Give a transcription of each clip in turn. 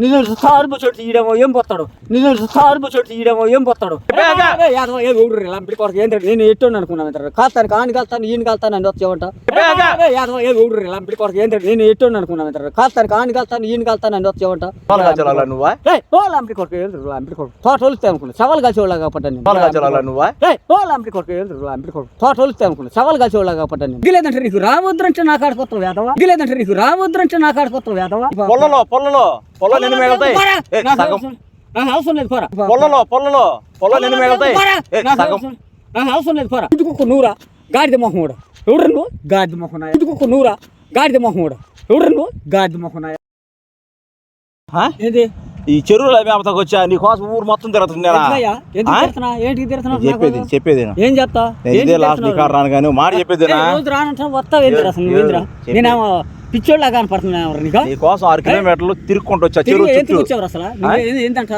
నిన్ను సార్పు చోటు తీయడమో ఏం పోతాడు? నిన్ను సార్పు చోటు తీయడమో ఏం పోతాడు? లంపిడి కొరకు ఏంటంటే నేను ఎట్టు అనుకున్నాను కాస్తాను కాని కాస్తాను ఈయన కాస్తాను అని వచ్చేవంట. యాదవ ఏ ఊరు లంపిడి కొరకు ఏంటంటే నేను ఎట్టు అనుకున్నాను కాస్తాను కాని కాస్తాను ఈయన కాస్తాను అని వచ్చేవంట. ఓ లంపిడి కొరకు ఏంటి లంపిడి కొరకు తోట వలుస్తాయి అనుకున్నా సవాల్ నువ్వా? ఏయ్, ఓ కొరకు ఏంటి లంపిడి కొరకు తోట వలుస్తాయి సవాల్ కాసేవాళ్ళగా పడ్డాను గిలేదంటే నీకు రావద్దంటే నా కాడిపోతావు వేదవా గిలేదంటే నీకు రావద్దంటే నా కాడిపోతావు వేదవా పొల్లలో పొల్లలో. పొల్ల నిన్ను మిగులుతాయి పోరా. ఏ, నాకు సగం. అవసరం- నాకు అవసరం లేదు పోరా. పొల్లలో పొల్లలో పొల్ల నిన్ను మిగులుతాయి పోరా. ఏ, నాకు సగం. అవసరం- నాకు అవసరం లేదు పోరా. ఇటుకొక్క నూరా గాడిద మొహం కూడా. నువ్వు? గాడిద మొహం నాయ ఇటుకొక్క నూరా గాడిద మొహం కూడా. ఎవరు నువ్వు? గాడిద మొహం? ఏంటి ఈ చెరువుల వచ్చా? నీ కోసం ఊరు మొత్తం నేను చెప్పేది? చెప్పేది ఏం చెప్తా నేను ఇదే లాస్ట్ నీ కాడ రాను కానీ మాట రోజు రానంటే వస్తావు ఏందిరా. నేనేమో పిచ్చోళ్ళ కనపడుతున్నా ఎవరు నీకు? ఆరు కిలోమీటర్లు తిరుక్కుంటూ వచ్చా చెరువు తిరిగి ఎందుకు చుట్టూ. వచ్చావు అసలు?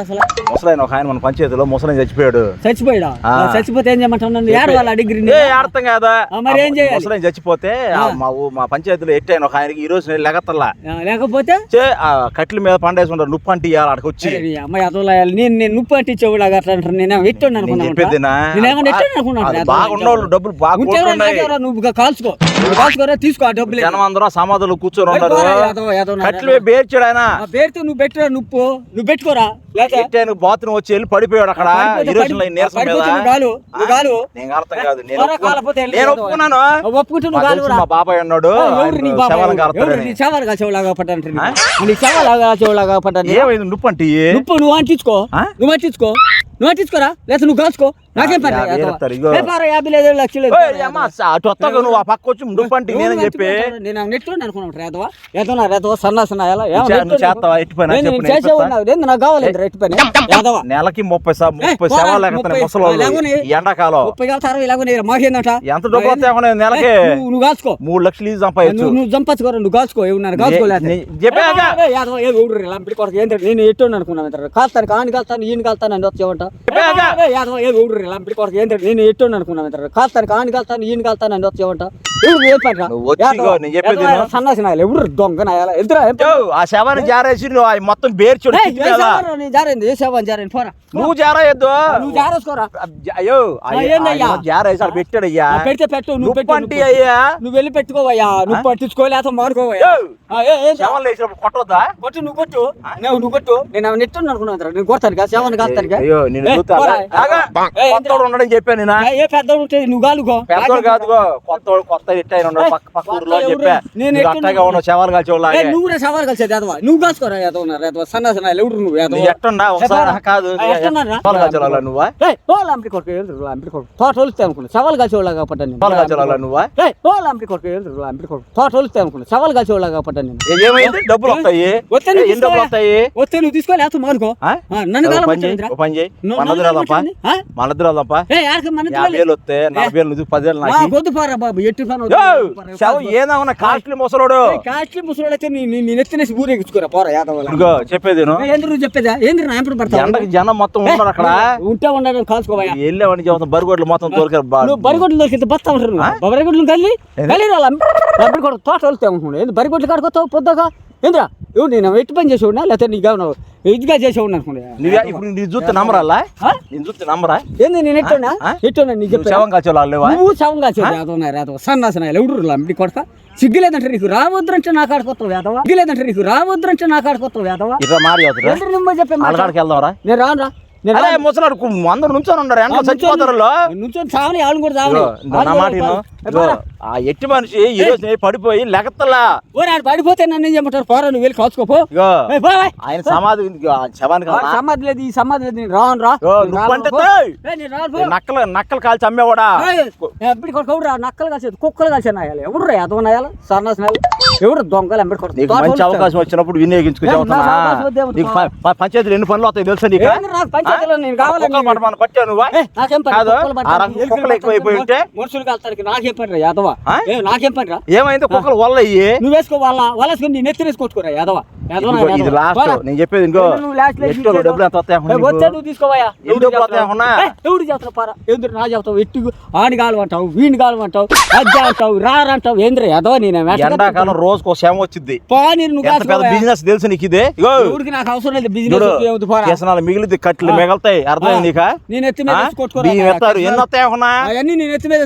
అసలు? ముసలైన ఒక ఆయన మన పంచాయతీలో ముసలైన చచ్చిపోయాడు. చచ్చిపోయాడా. చచ్చిపోతే ఏం చేయమంటావు నన్ను? ఏడు వాళ్ళ డిగ్రీ అర్థం కాదా? మరి ఏం చేయాలి? ముసలైన చచ్చిపోతే మా మా పంచాయతీలో ఎట్టైన ఒక ఆయనకి ఈ రోజు నేను లెగత్తల్లా లేకపోతే? చే ఆ కట్ల మీద పండేసి ఉంటారు నుప్పు అంటే ఇవ్వాలి అక్కడికి వచ్చి. అమ్మాయి నేను నేను నువ్వు అంటించేవాడు అట్లా అంటారు నేను ఎట్టు నేను అనుకున్నాను చెప్పేదినా? నేనేమన్నా ఎట్టు అనుకున్నాను అది బాగున్నోళ్ళు డబ్బులు బాగా కొట్టుకున్నాయి. నువ్వు కాల్చుకో. కాల్చుకోరా? తీసుకో ఆ డబ్బులు. జనం అందరూ సమాధులు కూర్చొని నా కట్లు బేర్చాడు ఆయన. నువ్వు పెట్టురా నువ్వు నువ్వు పెట్టుకోరా లేకపోతే ఎట్టాను బాత్రూమ్ వచ్చి వెళ్ళి పడిపోయాడు అక్కడ. పడిపోతే ఈ రోజు పడి- నీరసం నువ్వు నువ్వు. నేను అర్థం కాదు. ఒప్పుకున్నాను. మా నువ్వు బాబాయ్ అన్నాడు ఏమైంది? నుప్పు అంటే నువ్వు నువ్వు అంటించుకో? నువ్వు అంటించుకో. నువ్వు అంటించుకోరా? లేకపోతే నువ్వు కాల్చుకో. నాకేం యాభై లేదు లక్షలు అటు వస్తావు నువ్వు ఆ పక్క వచ్చి చెప్పి. నేను నెట్టుకుని అనుకున్నాను రేతవా ఏదోనా రేతవా సన్నాసన చేస్తావా? ఎట్టి పని ఏంది నాకు కావాలి రెట్టి పని? యాదవ? నెలకి ముప్పై ముప్పై సేవలు లేకపోతే ఎండాకాలం. ముప్పై కాదు అరవై ఇలాగ మాకేందంట ఎంత డబ్బు వస్తాయి అనుకున్నా నెలకి? నువ్వు నువ్వు కాల్చుకో. మూడు లక్షలు సంపాదించు. నువ్వు చంపచ్చుకోరా నువ్వు కాల్చుకో ఏమన్నారు కాల్చుకోలేదు నేను ఎట్టు అనుకున్నాను కాస్తాను కాని కాస్తాను ఈయన కాస్తాను అని వచ్చేవంట. యాదవ ఏ ఊరు కొరకు ఏంటంటే నేను ఎట్టు అనుకున్నాను కాస్తాను కాని కాస్తాను ఈయన కాస్తాను అని వచ్చేవంట ఎవరు ఏ పని రా? నువ్వు వచ్చి యాదవ, ఇగో నేను చెప్పేది యాదవ, విను. సన్నాసి నాయలు ఎవరు దొంగ నాయాల? ఎదురా ఏం పని? యో, ఆ శవాన్ని జారేసి నువ్వు ఆ మొత్తం బేర్చోడు ఏయ్, ఏ జారింది? ఏ సేవ జారింది? పోరా. నువ్వు జారేయద్దు. నువ్వు జారేసుకోరా? అయ్యో ఆ, ఏందయ్యా? జారేసి అక్కడ పెట్టాడు అయ్యా. ఆ, పెడితే పెట్టు నువ్వు నువ్వు పెట్టు అయ్యా. నువ్వు వెళ్ళి పెట్టుకోవయ్యా. నువ్వు పట్టించుకో లేకపోతే మానుకోవయ్యా. యో, ఆ, ఏ, ఏ, శవాలు వేసినప్పుడు కొట్టొద్దా? కొట్టు నువ్వు కొట్టు. నువ్వు నువ్వు కొట్టు. నేను నెట్టు అనుకున్నాను నేను కొడతాను కదా సేవన్ కాస్తాను అయ్యో నేను ఏయ్, చూస్తా పోరా. ఆగా, ఏయ్, కొత్తోడు ఉన్నాడని చెప్పాను ఏ పెద్దోడు నువ్వు పెద్దోడు కాదుగో. కొత్తోడు కొత్త ఆయన ఉన్నాడు పక్క పక్క ఊర్లో అని చెప్పా. నేను అట్టగా ఉన్నావు శవాలు నువ్వు సవాల్ కలిసేది యాదవ నువ్వు కాసుకోరా యాదవ ఉన్నారు యాదవ సన్నాసి నాయలు ఎవడు నువ్వు యాదవ ఎట్టున్నా? ఒకసారి. కాదు? శవాలు కాల్చేవాళ్ళ నువ్వా? ఓ లాంపి కొడుకు ఏంటి లాంపి కొడుకు. తోట వలుస్తాయి అనుకున్నా. సవాల్ కాసేవాళ్ళగా పడ్డాను నేను. శవాలు కాల్చేవాళ్ళ నువ్వా? ఓ లాంపి కొడుకు ఏంటి లాంపి కొడుకు. తోట వలుస్తాయి అనుకున్నా. పడ్డాను నేను. ఏ- ఏమైంది? డబ్బులు వస్తాయి? ఎన్ని డబ్బులు? వస్తాయి? వస్తే నువ్వు తీసుకో లేకపోతే మానుకో నన్ను కాలం పని చేయి, మన వస్తే నలభై వేలు నువ్వు పదివేలు నాకు. పారా బాబు ఎట్టి పని వద్దు. యో, పారా, శవం ఏదన్నా కాస్ట్లీ ముసలోడు. ఏయ్, కాస్ట్లీ ముసలోడైతే నీ నీ- నీ నెత్తినేసి ఊరేగించుకోరా పోరా యాదవ్ చెప్పేది ఎందుకు చెప్పేదా? ఏంది నా ఎప్పుడు పడతావు? ఎండకి జనం మొత్తం ఉన్నారు అక్కడ. ఉంటే ఉండడం చెబుతాం బరిగొడ్లు మొత్తం నువ్వు బరిగొడ్లు దొరికితే బస్తా ఉంటారు బరిగొడ్లు తోట వెళ్తే బరిగొడ్లు కాడుకొస్తావు పొద్దుగా? ఏంద్రా? ఇవ్వు నేను ఎట్టి పని చేసి ఉన్నా లేకపోతే నీకు ఏమన్నా ఇదిగా చేసి ఉన్నా అనుకున్నా ఇప్పుడు నీ చూస్తే నమ్మరాలా? ఆ? నేను చూస్తే నమ్మరా? ఏంది నేను ఎట్టున్నా? ఎట్టున్నా నీకు చెప్పా శవం కాల్చేవాళ్ళు లేవా నువ్వు సవంగా యాదవ యాదవ. సన్నాసిన ఎవడు లంబడి కొడక? సిగ్గులేదంటే నీకు రావద్దంటే నా కాడిపోతావు యాదవ సిగ్గులేదంటే నీకు రావద్దంటే నా కాడిపోతావు యాదవ ఇట్లా మారి చెప్పే నేను రాను రా ముసలాడు అందరు నుంచొని ఉన్నారు. ఎండ చచ్చిపోతారు వాళ్ళు. నుంచొని చావని ఆవులు కూడా చావని. నా మాట ఆ ఎట్టి మనిషి ఈ రోజు పడిపోయి లెగత్తలా. ఓ నాడు పడిపోతే నన్ను ఏం చెప్పమంటారు పోరా నువ్వు వెళ్ళి కాచుకోపో. ఆయన సమాధి శవానికి సమాధి లేదు ఈ సమాధి లేదు. నేను రాను రా. నక్కలు నక్కలు కాల్చి అమ్మేవాడా? ఎంబడి కొడుకు రా నక్కలు కలిసేది కుక్కలు కలిసి నాయాలి ఎవడు రా యాదవ నాయాలి? సన్నాసి నాయాలి. ఎవడు దొంగలు ఎంబడి మంచి అవకాశం వచ్చినప్పుడు వినియోగించుకు ఏ, చెబుతున్నా నాకు అవకాశం వద్దే వద్దు. నీకు ప- ప- పంచాయతీలు ఎన్ని పనులు వస్తాయి తెలుసా నీకు? ఏమైంది కుక్కలు వల్ల నువ్వు? వేసుకో వాళ్ళ వాళ్ళ వేసుకొని నీ నెత్తి వేసుకోవచ్చుకోరా యాదవ? ఇది లాస్ట్. నేను చెప్పేది ఇంకో ఎట్టు. డబ్బులు ఎంత వస్తాయి? నువ్వు ఎన్ని డబ్బులు వస్తాయి? ఎవడు చేస్తావు? పారా. ఎందుకు నా చెప్తావు ఎట్టు ఆడి కాలం అంటావు వీణి కాలం అంటావు అజ్జా అంటావు రారంటావు ఏంద్ర యాదవ నేను? ఎండాకాలం రోజుకు ఒక శ్రమ వచ్చింది నేను పెద్ద. బిజినెస్ తెలుసు నీకు ఇదే? ఎవరికి నాకు అవసరం లేదు బిజినెస్ కేసనాలు మిగిలితే కట్లు. మిగలుతాయి. అర్థమైంది నీక? నేను ఎత్తి మీద ఎత్తారు. ఎన్ని వస్తాయి అవన్నీ నేను ఎత్తి మీద.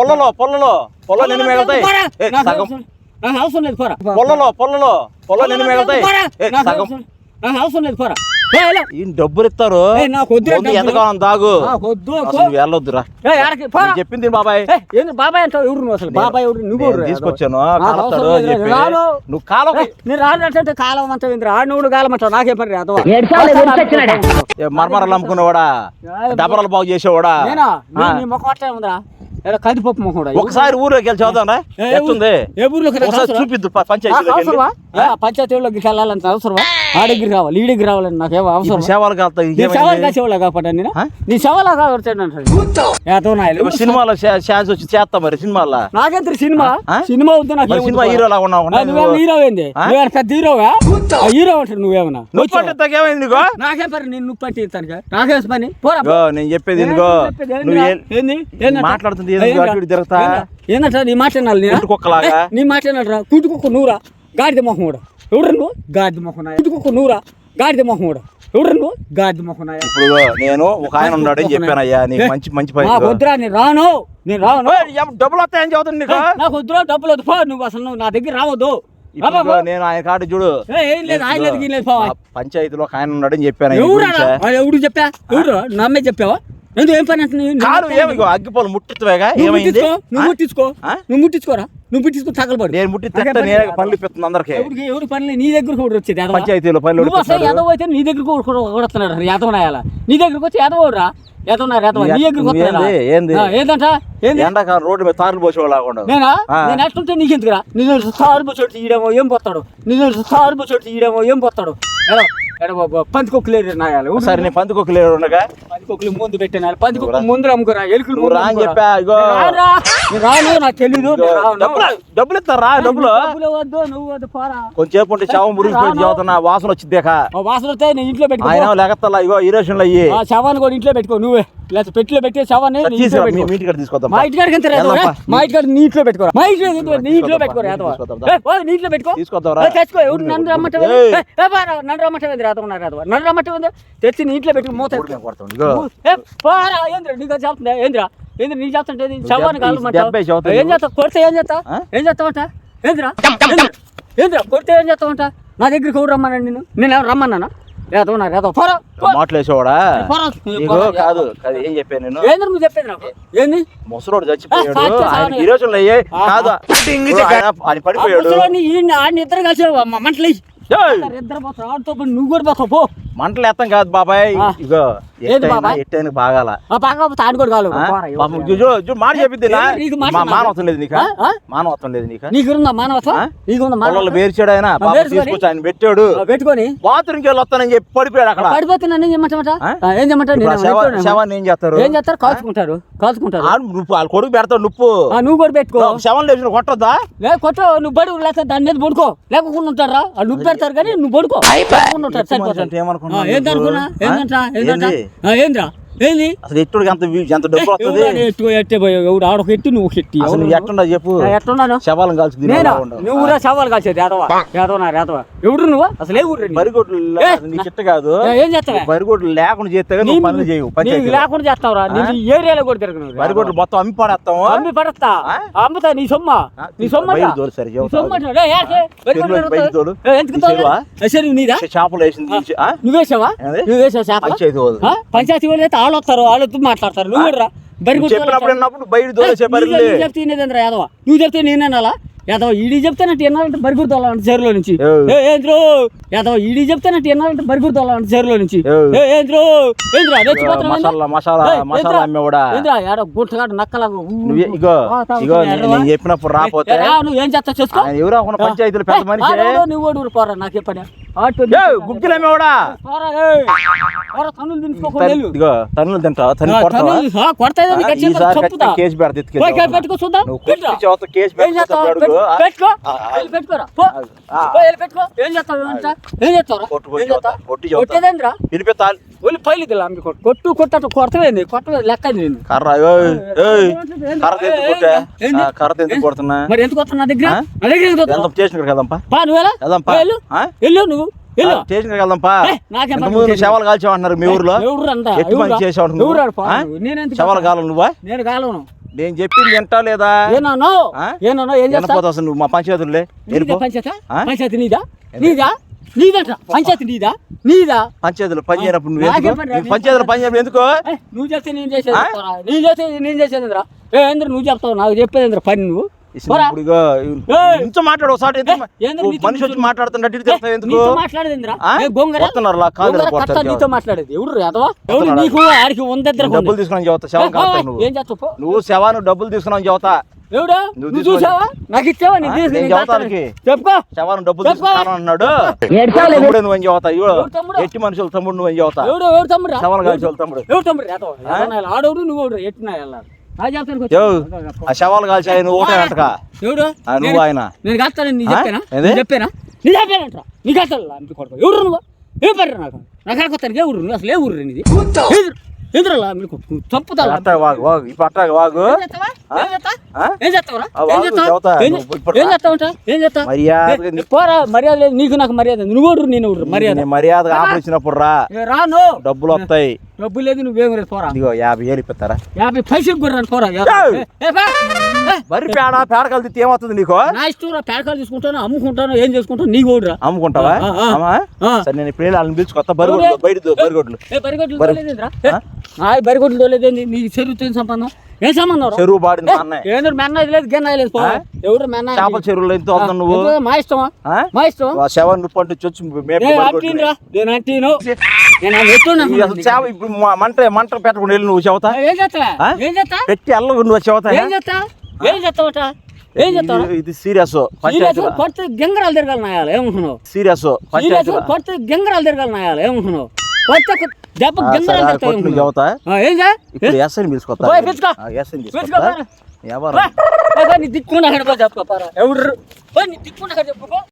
పొల్లలో పొల్లలో పొల్లలో ఎన్ని మిగులుతాయి. అవసరం- నాకు అవసరం లేదు పోరా. పొల్లలో పొల్లలో నాకు సగం. అవసరం- లేదు పోరా. డబ్బులు ఇస్తారు. ఎంతకాలం దాగు వెళ్ళొద్దురా. ఏ, ఆడకి, పోరా. నేను చెప్పింది బాబాయ్? ఏ, ఏంది బాబాయ్ అంటావు? ఎవరు నువ్వు అసలు? బాబాయ్ ఎవరు? నువ్వు నేను ఎవరు? తీసుకొచ్చాను రాను. నువ్వు కాలం నేను రానంటే కాలం అంటావు ఇంద్ర ఆడు నువ్వు కాలం అంటావు? నాకే పని రాదు మరమరలు అమ్ముకునేవాడా? డబరాలు బాగు చేసేవాడా? నేనా? ఉందిరా. కందిపప్పు కూడా. ఒకసారి ఊర్లోకి వెళ్ళి ఎట్టుంది ఏ ఊర్లోకి నాకు ఒకసారి అవసరమా? చూపిద్దు నాకు ఆ దగ్గర రావాలి ఈ దగ్గర రావాలని నాకేమో అవసరం ఇప్పుడు సేవలకు వెళ్తా నీ సవాల్? కాసేవాళ్ళ కాపాడా నేను? నీ సవాల్ ఇప్పుడు సినిమాలో ఛాన్స్ వచ్చి చేస్తా మరి సినిమాలో? నాకెంత సినిమా? ఆ? సినిమా వద్దు నాకు సినిమా. హీరో లాగా ఉన్నావు నువ్వేమో హీరో ఏంది? పెద్ద హీరోవా? ఆ, హీరో అంటారు నువ్వేమన్నా? నువ్వు వచ్చావా? పట్టు తగ్గేమైంది నీకో నాకేం పని నేను నువ్వు పట్టి ఇస్తాను నాకేం పని. పోరా. నేను చెప్పేది నువ్వు? మాట్లాడుతుంది ఏంది? తిరుగుతా? ఏందంట నీ మాట నేనా? కుక్కలాగా? నీ మాట నూరా? గాడిద మొహం కూడా. నువ్వు? గాడిద మొహం నాయ. కుట్టు కుక్క నూరా? గాడిద మొహం కూడా. నువ్వు? గాడిద మొహం. ఇప్పుడు నేను ఒక ఆయన ఉన్నాడని చెప్పాను అయ్యా నీకు మంచి మంచి పని వద్దురా నేను రాను. నేను రాను. డబ్బులు వస్తాయని చదువుతుంది నీకు? వద్దురా డబ్బులు వద్దు. నువ్వు అసలు నా దగ్గర రావద్దు. నేను ఆయన కాడు చూడు. పంచాయతీలో ఆయన ఉన్నాడని చెప్పాను. ఎవడు చెప్పా? ఎవరు నమ్మే చెప్పావా? ఎందుకు ఏం పని అంటే నీ- కాదు నీ- ఏమి ఇగో అగ్గిపోలు ఏమైంది? నువ్వు? ముట్టించుకో? నువ్వు ముట్టించుకోరా? నువ్వు ముట్టించుకో తగలబడి నేను నేనే పనులు ఇప్పిస్తుంది అందరికి. ఎవరికి ఎవరి పనులు? నీ దగ్గరకు కూడా వచ్చేది? పంచాయతీలో పనులు నువ్వు అసలు. యాదవ్ అయితే నీ దగ్గరకు కూడా యాదవ నాయాల. నీ దగ్గరకు వచ్చి యాదవ్ రా యాదవ్ నా యాదవ్? నీ దగ్గరకు వస్తున్నాడా? ఏంది? ఏంది? ఆ, ఏందంట? ఏంది? ఎండాకాలం రోడ్డు మీద తారులు పోసేవాళ్ళు నేనా. నేను నిన్ను సారు బొచ్చోటి తీయడమో ఏం పోతాడు? సారు బొచ్చోటి తీయడమో ఏం పోతాడు? నాయాలి సరే నీ పందికొక లేరు ఉండగా. పందికొక్కులు ముందు అమ్ముకురా ఎలుకలు రా అని. చెప్పా ఇగో. నేను. నేను రాను నాకు తెలీదు నేను. డబ్బులు డబ్బులు ఇస్తారా డబ్బులు. డబ్బులు వద్దు నువ్వు వద్దు పోరా. కొంచెంసేపు ఉంటే మురిగిపోయి. చదువుతున్నా వాసన వచ్చిద్దాక ఆ వాసన వస్తే నేను ఇంట్లో పెట్టుకో. ఆయన లెగత్తల్లా ఇగో ఈరోజులు అయ్యి ఆ శవాన్ని కూడా ఇంట్లో పెట్టుకో నువ్వే. లేకపోతే పెట్టిలో పెట్టే శవాన్ని నీ ఇంట్లో తీసుకురా మీ. మీ తీసుకొద్దాం మా ఇంటికాడికి ఎంత రేదు. మా ఇంటికాడ నీ ఇంట్లో పెట్టుకోరా మా ఇంట్లో ఎందుకు? నీ ఇంట్లో తీసుకొద్దాం, పెట్టుకోరా యాదవ. తీసుకొద్దాం. ఏ, ఓ, నీ ఇంట్లో పెట్టుకో. తెచ్చుకో ఎవడు నన్ను రమ్మంటే. నన్ను రమ్మంటే రాదు ఉన్నారు రాదు నన్ను రమ్మంటే ఉంది తెచ్చి నీ ఇంట్లో పెట్టుకో మూత పోరా ఏంద్ర నీకు చెప్తుందా ఏంద్రా? ఏంద్ర నీకు చెప్తుంటే శవాన్ని చదువుతావు ఏం చేస్తావు? కొడితే ఏం చేస్తావు? ఆ? ఏం చేస్తావంట ఏంద్రా? ఏంద్రా? ఏంద్రా? కొడితే ఏం చేస్తావంట నా దగ్గరికి ఎవరు రమ్మన్నాను నేను నేను ఎవరు రమ్మన్నానా? రేదో నా. మాటలు వేసేవాడా కాదు కాదు ఏం చెప్పాను నేను? ఏంద్ర నువ్వు చెప్పేది నాకు? ఏంది? ముసలోడు చచ్చిపోయాడు. ఆయన. ఈ రోజుల్లో అయ్యే ఆహా. కాదు ఆయన పడిపోయాడు. ఆయన ఇద్దరు కలిసి మంటలు! ఇద్దరు పోతారు. ఆడుతో నువ్వు కూడా పోతావు పో. మంటలు ఎత్తం కాదు బాబాయ్. ఇగో ఏది? ఎట్టైనా బాగాల. బాగా కావాలి మాట నాకు. మానవత్వం లేదు నీకు? మానవత్వం నీకు? వేర్చాడు ఆయన? తీసుకొచ్చి ఆయన పెట్టాడు. ఆ, పెట్టుకొని? బాత్రూమ్కి వెళ్ళి వస్తానని చెప్పి పడిపోయాడు అక్కడ. పడిపోతే నన్ను ఏం. శవాన్ని చేస్తారు? ఏం చేస్తారు? కాల్చుకుంటారు. కాల్చుకుంటారు. నువ్వు వాళ్ళ కొడుకు పెడతాడు నుప్పు ఆ, నువ్వు కూడా పెట్టుకో. శవం లేచిన కొట్టొద్దా? లే కొట్టు నువ్వు బడు లేకపోతే దాని మీద పడుకో. లేకుండా ఉంటారా ఆ నువ్వు పెడతారు కానీ నువ్వు పడుకో. లేకుండా ఉంటారు. ఎక్కువ మనిషి సరిపోతుంది. అంటే ఏమనుకున్నావు ఆ, ఏంది? ఏంద్రా? ఏంది? అసలు ఎట్టుడికి ఎంత వ్యూ- ఎంత డబ్బు వస్తుంది? ఎట్టు ఎట్టే పోయావు ఎవడు ఆడొక ఎట్టు నువ్వు ఎట్టి. అసలు నువ్వు ఎట్లుండవు చెప్పు. ఆ, ఎట్లున్నాను శవాలను కాల్చి నేనా? తినేలా ఉండవు. నువ్వు ఊరా సవాలు కాల్చేది యాదవ యాదవ నా యాదవ ఎవడు నువ్వు? అసలు ఏ ఊరు బరిగొడ్లు ఏ, నీ చిట్ట కాదు. ఏం చేస్తావా? బరిగొడ్లు లేకుండా చేస్తే నువ్వు పనులు చేయవు నీకు పంచాయతీలో. లేకుండా చేస్తావురా. నేను ఈ ఏరియాలో కూడా తిరగను బరిగొడ్లు మొత్తం అమ్మి పడేస్తాము అమ్మి పడతా ఆ? అమ్ముతా నీ సొమ్మ? నీ సొమ్మ తోలు? సరే, నీదా? చేపలు వేసింది? నువ్వేసావా? నువ్వేసావు చేప పంచాయతీ వాళ్ళు. ఆ? వాళ్ళు అయితే వాళ్ళు వస్తారు వాళ్ళతో మాట్లాడతారు. నువ్వు రా. గుర్తు చెప్పినప్పుడు బయట నువ్వు చెప్తే నేనేనాలా? యాదవ ఈడీ చెప్తానంటే ఎన్నాలంటే బరిగురు తోలాలంటే చెరువులో నుంచి. ఏంద్రు యాదవ ఈడీ చెప్తానంటే ఎన్నాలంటే బరిగురు తోలాలంటే చెరువులో నుంచి. ఏంద్రు ఏంది? గుట్టగాడు నక్కలాగా ఇగో? నేను చెప్పినప్పుడు రాపోతే నువ్వు ఏం చేస్తావు చూసుకో? ఆయన ఎవరో ఒక పంచాయతీలో పెద్ద మనిషి? నువ్వు ఓడు పోరా నాకే పని గుగ్గిలు అమ్మేవాడా తన్నులు తన్ను కేసు పెడతా కేసు కొట్టి? పెట్టుకో. పెట్టుకోరా. పెట్టుకో. ఏం చేస్తావు? ఏం? కొట్టు, చేస్తావు? చెబుతా, కొట్టి. కొట్టేదేంద్రా? వినిపిస్తాను పైలు అమ్మి లెక్క కర్ర కర్ర ఎందుకు కొట్టా? ఏంది? ఆ, కర్ర ఎందుకు కొడుతున్నా? మరి ఎందుకు వస్తున్నా నా దగ్గర? ఆ? నా దగ్గర ఎందుకు వస్తున్నావు? వెళ్దాం స్టేషన్ కాడికి వెళ్దాంపా. పా నువ్వు వెళ్దాంపా. వెళ్ళు. నువ్వు. స్టేషన్ వెళ్దాంపా. మీ ఊర్లో. ఎట్టి ఎవరురా? చేసావు శవాలు? కాలం నువ్వా? నేను కాలను నేను చెప్పింది వింటా లేదా? ఏనానో? ఏం అసలు నువ్వు మా పంచాయతీలే? నీదా వెళ్ళిపో పంచాయతీ? ఆ? పంచాయతీ నీదా? నీదా? నీదంట. పంచాయతీ నీదా? నీదా? పంచాయతీలో పని చేయనప్పుడు నువ్వు పని పంచాయతీలో చేయనప్పుడు ఎందుకు? నువ్వు చేస్తే నేను చేసేది. నేను చేస్తే నేను చేసేది? ఏ నువ్వు చెప్తావు. నాకు చెప్పేది పని నువ్వు. ఇంచు మాట్లాడు ఒకసారి. మనిషి వచ్చి మాట్లాడుతున్నట్టు నీతో. మాట్లాడేది ఎవడు ఎవడు. నీకు? ఆడికి డబ్బులు చెబుతా శవం నువ్వు. ఏం చేస్తావు? పో. నువ్వు శవాన్ని డబ్బులు తీసుకున్నావు చెబుతా ఎవడా? నువ్వు. చూసావా? నాకు ఇచ్చావా. చెప్పుకో. డబ్బులు. తీసుకున్నాను అన్నాడు. తమ్ముడు నువ్వు? ఎట్టి మనుషులు తమ్ముడు నువ్వు ఏం చెబుతా ఎవడు? ఎవడు తమ్ముడు. శవాలు ఎవడు. ఆడోడు నువ్వు ఎట్టినా వెళ్ళాలి. ఆ శవాలు కాల్చాయి నువ్వు ఒకటే అంటకా ఎవడు? ఆ, నువ్వు నేను- ఆయన. నేను కాస్తానని నీ? చెప్పానా? ఏంది? నీ చెప్పానా? నీ చెప్పానంట నీ కాస్తాను ఎవరు నువ్వు? ఏం పర్రా నాకు? నాకు కొత్తానికి ఏ ఊరు నువ్వు? అసలు ఏ ఊరు నీది? ఎదురులా చంపుతా అట్ట వాగు వాగు. ఇప్పుడు అట్ట వాగు. మర్యాద లేదు. నీకు నాకు మర్యాద నువ్వు నేను మర్యాద. ఆఫర్ ఇచ్చినప్పుడు రా. రాను డబ్బులు వస్తాయి. డబ్బు లేదు నువ్వేం లేదు పోరా. ఇదిగో యాభై వేలు ఇప్పిస్తారా? యాభై పైసలు కూడా పోరా. మరి పేడ పేడ కలిసి ఏమవుతుంది నీకు? నా ఇష్టం రా పేడకాలు తీసుకుంటాను అమ్ముకుంటాను ఏం చేసుకుంటాను నీకు ఓడురా అమ్ముకుంటావా. సరే నేను ఇప్పుడు వాళ్ళని పిలుచు కొత్త బరిగొడ్లు బయట బరిగొడ్లు బరిగొడ్లు బరి- తోలేదేంద్రా? బరిగొడ్లు తోలేదేంది? నీ చెరువుతో సంబంధం? ఏం సంబంధం? చెరువు బాడింది మా అన్నయ్య. ఏంద్ర మెన్న లేదు గిన్న లేదు పో? ఎవడు మెన్న చేపల చెరువులో ఎంత నువ్వు. ఎందుకు? మా ఇష్టమా? ఆ? మా ఇష్టం ఆ శవాన్ని నువ్వు పంపించి వచ్చి మేపు నేను బరిగొడ్లు. అంటీనురా నేను అంటీను. నేను అది ఎత్తున్నా ఈ అసలు చేప ఇప్పుడు మా- మంట మంట పెట్టకుండా వెళ్ళి నువ్వు చెబుతా ఏం చేస్తావా ఆ? ఏం చేస్తా? పెట్టి అల్ల నువ్వు చెబుతా ఏం చేస్తా? ఏం చేస్తావట ఏం చేస్తావు ఇది- సీరియస్ పంచాయతీలో పడితే గంగరాలు తిరగాలి నాయాలి ఏమనుకున్నావు సీరియస్ సీరియస్ పంచాయతీలో పడితే గంగరాలు తిరగాలి నాయాలి ఏమనుకున్నావు పడితే ఒక దెబ్బ సరే, ఏం ఇప్పుడు ఎస్ఐని పిలుచుకొస్తా పోయి పిలుచుకో. ఎస్ఐని పిలుచుకో, తీసుకొస్తా పోరా. ఎవరు? నీ దిక్కుకుండా అక్కడ చెప్పుకో పారా. ఎవడు పోయి నీ చెప్పుకో